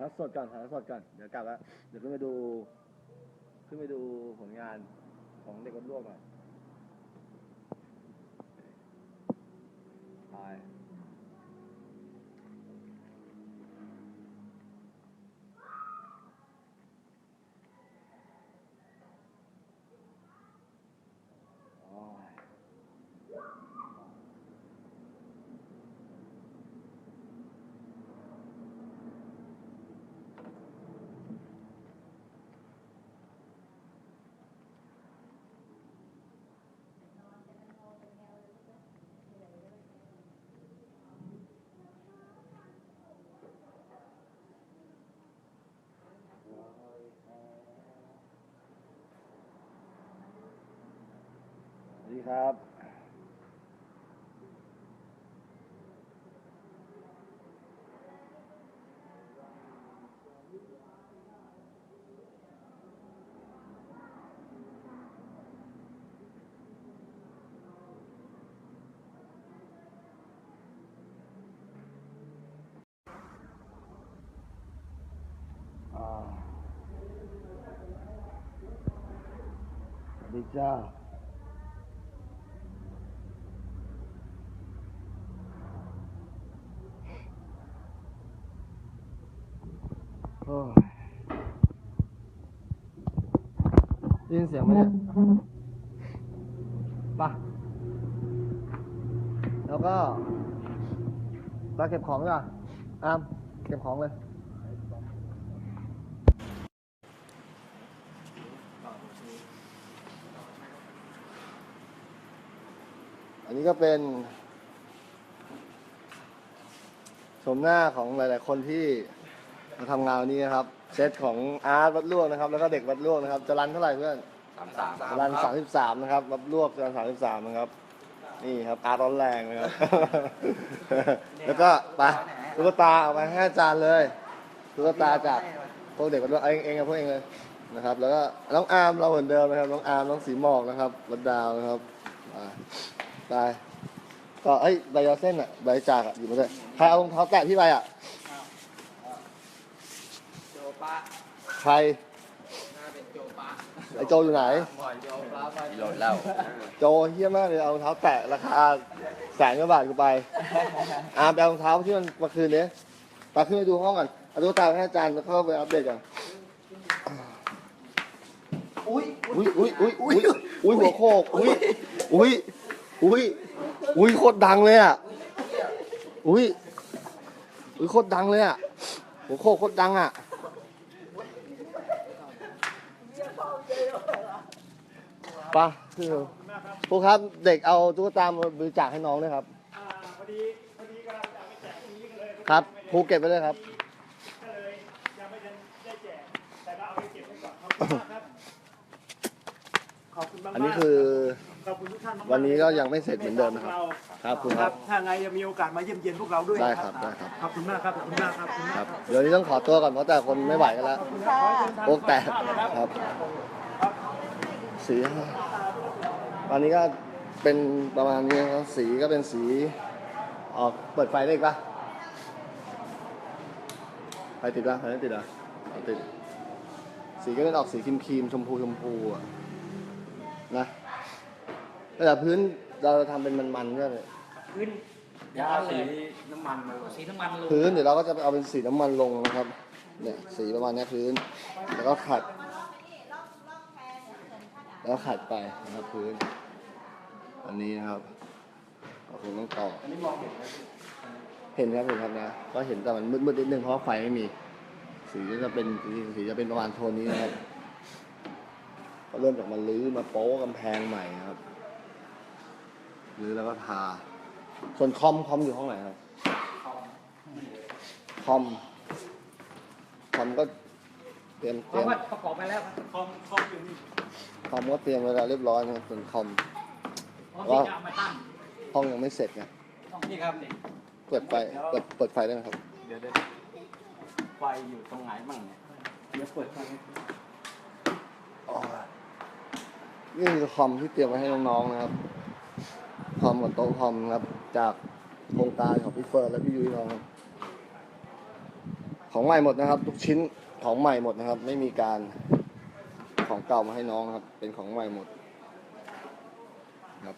ทอดสดก่อนถ่ายทอดสดก่อน เดี๋ยวกลับแล้วเดี๋ยวขึ้นไปดู ขึ้นไปดูผลงานของเด็กวัดลวกหน่อยไป โอ้ยสวัส ดีครับ อ่าดีจ้า โอ้ยได้ ยินเสียงไหมเนี่ยไปะแล้วก็ไปเก็บของดีกว่าอามเก็บของเลยอันนี้ก็เป็นชมหน้าของหลาย ๆ คนที่มาทำงานวันนี้นะครับ เซตของอาร์ตวัดลวกนะครับ แล้วก็เด็กวัดลวกนะครับจะรันเท่าไหร่เพื่อนสามสามจะรันสามสิบสามนะครับวัดลวกจะรันสามสิบสามนะครับ นี่ครับอาร์ตร้อนแรงนะครับ แล้วก็ไปตุ๊กตาเอาไปให้อาจารย์เลยตุ๊กตาจากพวกเด็กวัดลวกเองเองกับพวกเองเลยนะครับ แล้วก็น้องอาร์มเราเหมือนเดิมนะครับ น้องอาร์มน้องสีหมอกนะครับวัดดาวนะครับอ่าไปก็เอ้ยใบยาเส้นอะใบจากอะอยู่มาด้วยใครเอารองเท้าแตะพี่ไปอะโจ ป้าใครน่าเป็นโจป้าไอโจอยู่ไหน บ่อยโจป้าไปโหลดแล้วโจเฮี้ยมากเลยเอารองเท้าแตะราคาแสนกว่าบาทกูไปอาร์มไปเอารองเท้าที่มันมาคืนนี้ตาขึ้นไปดูห้องก่อนเอาตุ๊กตาให้อาจารย์แล้วเข้าไปอัปเดตก่อนอุ้ยอุ้ยอุ้ยอุ้ยอุ้ยอุ้ยหัวโคกอุ้ยอุ้ยอุ้ยอุ้ยโคตรดังเลยอะอุ้ยอุ้ยโคตรดังเลยอะหัวโคกโคตรดังอะ ไปะคือครูครับเด็กเอาตุ๊กตามาบริจาคให้น้องด้วยครับ อ่าพอดีพอดีกำลังจะเอาไปแจกตรงนี้ก็เลยครับครูเก็บไว้เลยครับ ก็เลยยังไม่ได้ได้แจกแต่ก็เอาไปเก็บไว้ก่อนขอบคุณมากครับขอบคุณมากๆอันนี้คือ ขอบคุณทุกท่านมากๆวันนี้ก็ยังไม่เสร็จเหมือนเดิมนะครับครับคุณคครัรับบถ้าไงจะมีโอกาสมาเยี่ยมเยียนพวกเราด้วยได้นะครับได้ครับ ขอบคุณมากครับขอบคุณมากครับขอบคุณคมากรับ เดี๋ยวนี้ต้องขอตัวก่อนเพราะแต่คนไม่ไหวกันแล้วโป๊กแตกครับ สีตอนนี้ก็เป็นประมาณนี้นะครับสีก็เป็นสีออกเปิดไฟได้อีกปะไฟติดปะไฟไม่ติดเหรอะติด สีก็เป็นออกสีครีมครีมๆชมพูชมพูอะนะแต่พื้นเราจะทำเป็นมันๆก็เลยขึ้นเดี๋ยวเอาสีน้ำมันมาสีน้ำมันลงพื้นเดี๋ยวเราก็จะเอาเป็นสีน้ำมันลงนะครับ เนี่ยสีประมาณเนี้ยพื้น แล้วก็ขัด แล้วขัดไปนะครับพื้น อันนี้นะครับเราคงต้องต่ออันนี้มองเห็นไหมเห็นครับเห็นครับนะ ก็เห็นแต่มันมืดๆนิดนึงเพราะไฟไม่มี สีจะเป็นสีสีจะเป็นประมาณโทนนี้นะครับก็เริ่มจากมาลื้อมาโป๊ะกำแพงใหม่นะครับลื้อแล้วก็ทา ส่วนคอมคอมอยู่ห้องไหนครับคอมคอมก็เตรียมเพเตรียราะมว่าประกอบไปแล้วครับคอมคอมอยู่นี่ คอมก็เตรียมไว้แล้วเรียบร้อยนะครับส่วนคอมเพราะที่จะเอามาตั้งห้องยังไม่เสร็จไงนี่ครับนี่เปิดไฟเปิดเปิดไฟได้ไหมครับ เดี๋ยวเดี๋ยวไฟอยู่ตรงไหนบ้างเนี่ยเดี๋ยวเปิดไฟให้อ๋อนี่คือคอมที่เตรียมไว้ให้น้องๆนะครับ คอมกับโต๊ะคอมนะครับ จากโครงการของพี่เฟิร์นและพี่ยุ้ยน้องครับของใหม่หมดนะครับ ทุกชิ้นของใหม่หมดนะครับ ไม่มีการ ของเก่ามาให้น้องนะครับ เป็นของใหม่หมดครับ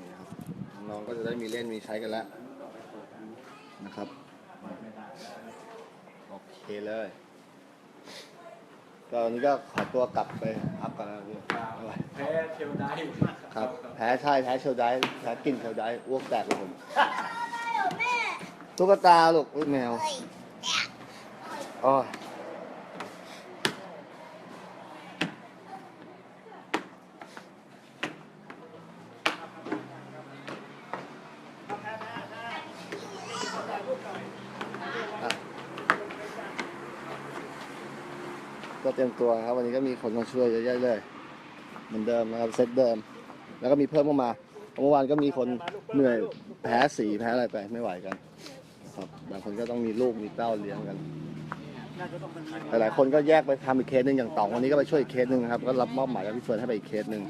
นี่ครับ น้องก็จะได้มีเล่นมีใช้กันแล้วนะครับ โอเคเลยก็วันนี้ก็ขอตัวกลับไปพักก่อนนะครับพี่ไม่ไหวแพ้เทวดาอยู่ครับ แพ้ใช่แพ้เชลไดฟ์แพ้กลินเชลไดฟ์อ้วกแตกเลยผมตุ๊กตาลูกอุ้ยแมวอ๋อ ก็เตรียมตัวครับ วันนี้ก็มีคนมาช่วยเยอะแยะเลยเหมือนเดิมนะครับเซตเดิม แล้วก็มีเพิ่มเข้ามาเมื่อวานก็มีคนเหนื่อยแพ้สีแพ้อะไรไปไม่ไหวกันครับบางคนก็ต้องมีลูกมีเต้าเลี้ยงกันน่าจะต้องเป็นหลายๆคนก็แยกไปทำอีกเคสหนึ่งอย่างต๋องวันนี้ก็ไปช่วยอีกเคสหนึ่งครับก็รับมอบหมายกับพี่เฟิร์นให้ไปอีกเคสหนึ่ง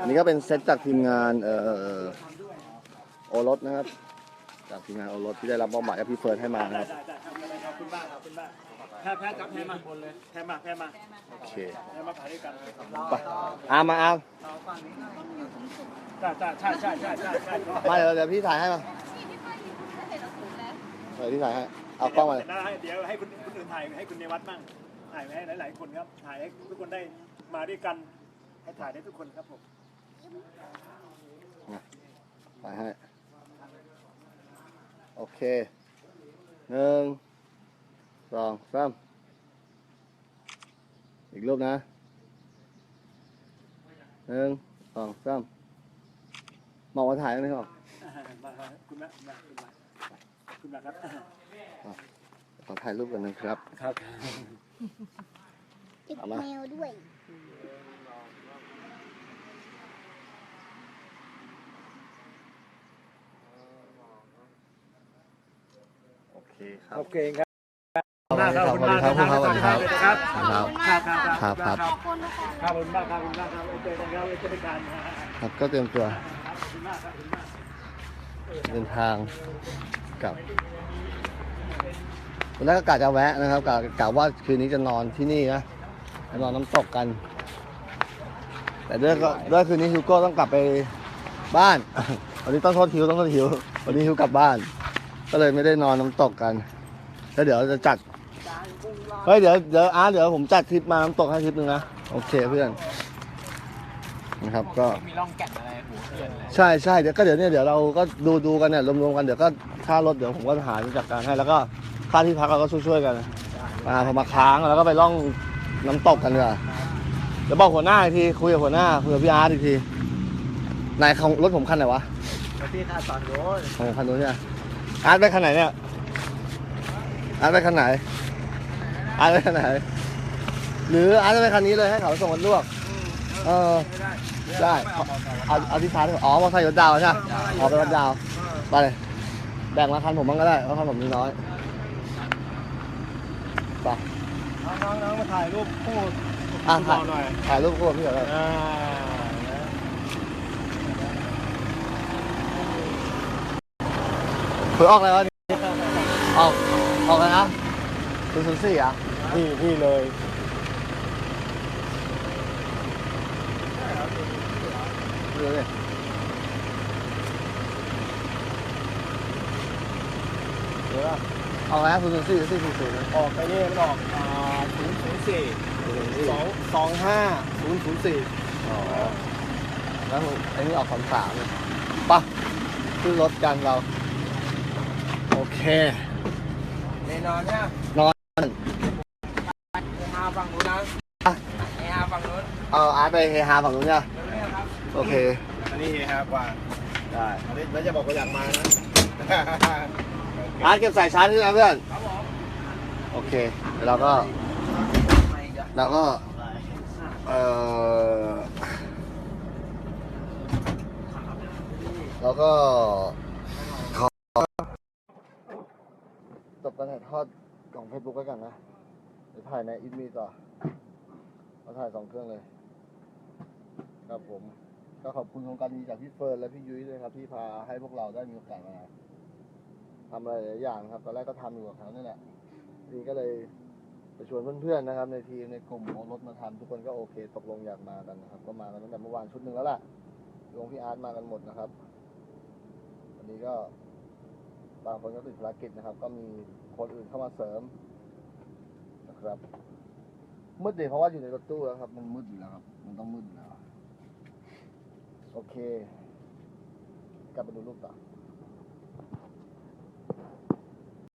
อันนี้ก็เป็นเซตจากทีมงานเอ่อโอรสนะครับ จากทีมงานโอารสที่ได้รับมอบหมายกับพี่เฟิร์นให้มานะครับได้ได้ได้ทำอะไรขอบคุณมากขอบคุณมากแพ้แพ้จับแพ้มาแพ้มาแพ้มาโอเคแพ้มาขายด้วยกันไปอามาอามใช่ใช่ใช่ใช่ใช่ใช่ใช่มาเดี๋ยวเดี๋ยวพี่ถ่ายให้มาเห็นเราถูกแล้วเดี๋ยวพี่ถ่ายให้เอากล้องมาเลยเดี๋ยวให้คุณคุณอื่นถ่ายให้คุณในวัดบ้างถ่ายให้หลาย ๆ คนครับ ถ่ายให้ทุกคนได้มาด้วยกัน ให้ถ่ายได้ทุกคนครับผมถ่ายให้ โอเคหนึ่งสองสามอีกรูปนะหนึ่งสองสามมองมาถ่ายได้ไหมครับมาคุณแม่คุณแม่คุณแม่คุณแม่ครับขอถ่ายรูปกันนะครับ ครับ ติดเอามาแมวด้วย โอเคครับโอเคครับขอบคุณครับขอบคุณครับสวัสดีครับครับครับครับครับครับครับขอบคุณนะคะขอบคุณมากครับขอบคุณมากครับไว้เจอกันครับไว้เจอกันนะฮะครับก็เตรียมตัวขอบคุณมากครับขอบคุณมากเดินทางกลับตอนแรกก็กะจะแวะนะครับกะกะว่าคืนนี้จะนอนที่นี่นะจะนอนน้ำตกกัน แต่ด้วยก็ด้วยคืนนี้ฮิวโก้ต้องกลับไปบ้าน วันนี้ต้องโทษฮิวต้องโทษฮิว วันนี้ฮิวกลับบ้าน ก็เลยไม่ได้นอนน้ำตกกันแล้วเดี๋ยวจะจัดเฮ้ยเดี๋ยวเดี๋ยวอาร์ตเดี๋ยวผมจัดทริปมาน้ำตกให้ทริปหนึงนะโอเคเพื่อนนะครับก็มีร่องแก่นอะไรหัวเพื่อนเลยใช่ใช่เดี๋ยวก็เดี๋ยวเนี่ยเดี๋ยวเราก็ดูดูกันเนี่ยรวมๆกันเดี๋ยวก็ค่ารถเดี๋ยวผมก็หาจัดการให้แล้วก็ค่าที่พักเราก็ช่วยๆกันอ่าพอมาค้างแล้วก็ไปล่องน้ำตกกันดีกว่าเดี๋ยวบอกหัวหน้าอีกทีคุยกับหัวหน้าคุยกับพี่อาร์ตอีกทีนายของรถผมคันไหนวะพี่ข้าตอนโน้นของผมคันนู้นเนี่ย อาร์ตไปคันไหนเนี่ยอาร์ตไปคันไหนอาร์ตไปคันไหนหรืออาร์ตจะไปคันนี้เลยให้เขาส่งกันลวก เออได้เอาเอาที่ชาร์จดีกว่าอ๋อมอเตอร์ไซค์รถดาวใช่ไหมอ๋อเป็นรถดาวไปเลยแบ่งมาคันผมบ้างก็ได้เพราะคันผมมีน้อยไปน้องน้องมาถ่ายรูปคู่อะถ่าถ่ายยหน่อยถ่ายรูปคู่กับพี่เหรออ่า ยออกอะไรวะนี่ออกออกอะไรนะศูนย์ศูนย์สี่อะนี่นี่เลย ดูดิเดี๋ยวนะออกอะไรนะศูนย์ศูนย์สี่สี่สี่ศูนย์ออกไปนี่มันออกอ่าศูนย์ศูนย์สี่สองสองห้าศูนย์ศูนย์สี่อ๋อแล้วไอ้นี่ออกสามสามเลยปะขึ้นรถกันเรา โอเคในนอนเนี่ยนอนไอฮาฝั่งนู้นนะไอฮาฝั่งนู้นเอาอาร์ตไปเฮฮาฝั่งนู้นเนี่ยเนี่ยครับโอเคอันนี้ครับว่าได้อันนี้แล้วจะบอกว่าอยากมานะอาร์ตเก็บสายชาร์จที่นะเพื่อนโอเคเดี๋ยวเราก็เราก็เอ่อเราก็ขอจบการถ่าย ทอดของเฟซบุ๊กไว้กันนะเดี๋ยวถ่ายในอินมีต่อเราถ่ายสองเครื่องเลย ครับผม ก็ขอบคุณโครงการดีจากพี่เฟิร์นและพี่ยุ้ยด้วยครับที่พาให้พวกเราได้มีโอกาสมาทำอะไรหลายอย่างครับตอนแรกก็ทำอยู่กับเขาเนี่ยแหละทีนี้ก็เลยไปชวนเพื่อนๆนะครับ ในทีมในกลุ่มเอรถมาทำทุกคนก็โอเค ตกลงอยากมากันนะครับ ก็มากันตั้งแต่เมื่อวานชุดหนึ่งแล้วล่ะลงพี่อาร์ตมากันหมดนะครับ วันนี้ก็ บางคนก็ติดภารกิจนะครับ ก็มีคนอื่นเข้ามาเสริมนะครับมืดเลยเพราะว่าอยู่ในรถตู้แล้วครับ มันมืดอยู่แล้วครับ มันต้องมืดอยู่แล้ว โอเค กลับไปดูรูปต่อ